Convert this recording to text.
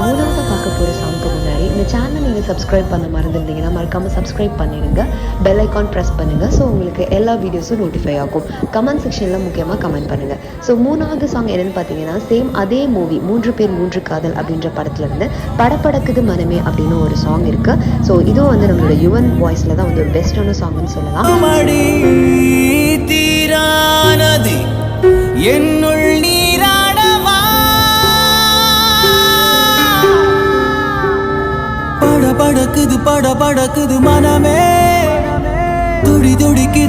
போகிற சாங்க்கு முன்னாடி இந்த சேனல் நீங்கள் சப்ஸ்கிரைப் பண்ண மறந்துருந்தீங்கன்னா மறக்காமல் சப்ஸ்கிரைப் பண்ணிடுங்க. பெல் ஐக்கான் ப்ரெஸ் பண்ணுங்கள் ஸோ உங்களுக்கு எல்லா வீடியோஸும் நோட்டிஃபை ஆகும். கமெண்ட் செக்ஷனில் முக்கியமாக கமெண்ட் பண்ணுங்கள் ஸோ மூணாவது சாங் என்னென்னு பார்த்தீங்கன்னா சேம் அதே மூவி மூன்று பேர் மூன்று காதல் அப்படின்ற படத்துலேருந்து படப்படக்குது மனமே அப்படின்னு ஒரு சாங் இருக்குது ஸோ இதுவும் வந்து நம்மளோட யுவன் வாய்ஸில் தான் வந்து ஒரு பெஸ்ட்டான சாங்னு சொல்லலாம். தீரானது என்னுள் படக்குது பட படக்குது மனமே. துடி துடிக்கு